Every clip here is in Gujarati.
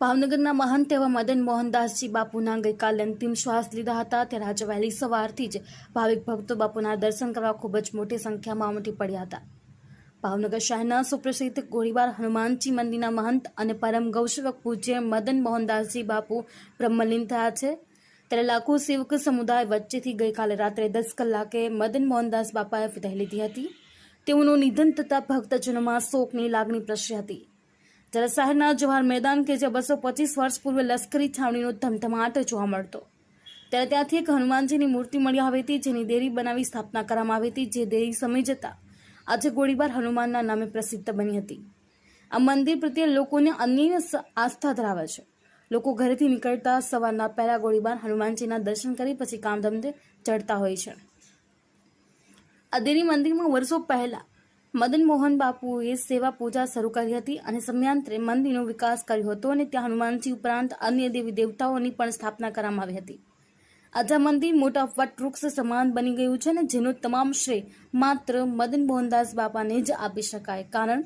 ભાવનગરના મહંત એવા મદન મોહનદાસજી બાપુના ગઈકાલે અંતિમ શ્વાસ લીધા હતા. ત્યારે આજે વહેલી સવારથી જ ભાવિક ભક્તો બાપુના દર્શન કરવા ખૂબ જ મોટી સંખ્યામાં ઉમટી પડ્યા હતા. ભાવનગર શહેરના સુપ્રસિદ્ધ ગોળીબાર હનુમાનજી મંદિરના મહંત અને પરમ ગૌસેવક પૂજ્ય મદન મોહનદાસજી બાપુ બ્રહ્મલીન થયા છે. ત્યારે લાખો સેવક સમુદાય વચ્ચેથી ગઈકાલે રાત્રે દસ કલાકે મદન મોહનદાસ બાપાએ વિદાય લીધી હતી. તેઓનું નિધન થતાં ભક્તજનોમાં શોકની લાગણી પ્રસરી હતી. જ્યારે શહેરના જવાહર મેદાન કે જે બસો પચીસ વર્ષ પૂર્વે લશ્કરી છાવણીનો ધમધમાટ જોવા મળતો. ત્યારે ત્યાંથી એક હનુમાનજીની મૂર્તિ મળી આવી હતી, જેની દેરી બનાવી સ્થાપના કરવામાં આવી હતી, જે દેરી સમય જતાં આજે ગોળીબાર હનુમાનના નામે પ્રસિદ્ધ બની હતી. આ મંદિર પ્રત્યે લોકોને અન્ય આસ્થા ધરાવે છે. લોકો ઘરેથી નીકળતા સવારના પહેલા ગોળીબાર હનુમાનજીના દર્શન કરી પછી કામધંધે ચડતા હોય છે. આ દેરી મંદિરમાં વર્ષો પહેલા મદન મોહન બાપુએ સેવા પૂજા શરૂ કરી હતી અને સમયાંતરે મંદિરનો વિકાસ કર્યો હતો અને ત્યાં હનુમાનજી ઉપરાંત અન્ય દેવી દેવતાઓની પણ સ્થાપના કરવામાં આવી હતી. આજે મંદિર મોટા વટવૃક્ષ સમાન બની ગયું છે અને જેનો તમામ શ્રેય માત્ર મદન મોહનદાસ બાપાને જ આપી શકાય. કારણ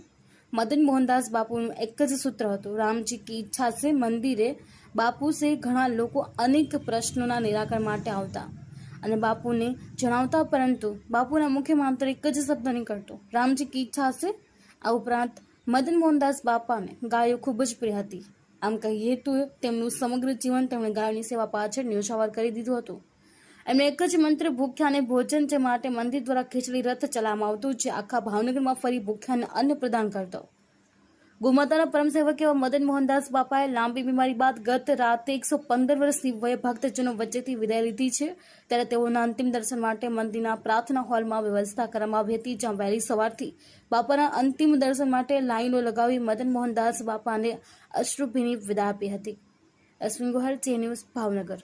મદન મોહનદાસ બાપુનું એક જ સૂત્ર હતું, રામજી કી ઈચ્છા છે મંદિરે બાપુ સે ઘણા લોકો અનેક પ્રશ્નોના નિરાકરણ માટે આવતા. અને બાપુને જણાવતા પરંતુ બાપુના મુખે માત્ર એક જ શબ્દ નીકળતો. રામજી, કી ઈચ્છા હશે? આ ઉપરાંત મદન મોહનદાસ બાપાને ગાયો ખૂબ જ પ્રિય હતી. આમ કહીએ તો તેમનું સમગ્ર જીવન તેમણે ગાયોની સેવા પાછળ ન્યોછાવર કરી દીધું હતું. એમણે એક જ મંત્ર, ભૂખ્યા અને ભોજન જે માટે મંદિર દ્વારા ખીચડી રથ ચલાવવામાં આવતું, જે આખા ભાવનગરમાં ફરી ભૂખ્યાને અન્ન પ્રદાન કરતો. ગોમાતાના પરમસેવક એવા મદન મોહનદાસ બાપાએ લાંબી બીમારી બાદ ગત રાતે એકસો પંદર વર્ષની વયે ભક્તજનો વચ્ચેથી વિદાય લીધી છે. ત્યારે તેઓના અંતિમ દર્શન માટે મંદિરના પ્રાર્થના હોલમાં વ્યવસ્થા કરવામાં આવી હતી, જ્યાં વહેલી સવારથી બાપાના અંતિમ દર્શન માટે લાઈનો લગાવી મદન મોહનદાસ બાપાને અશ્રુભીની વિદાય આપી હતી. અશ્વિન ગોહર જે ન્યૂઝ ભાવનગર.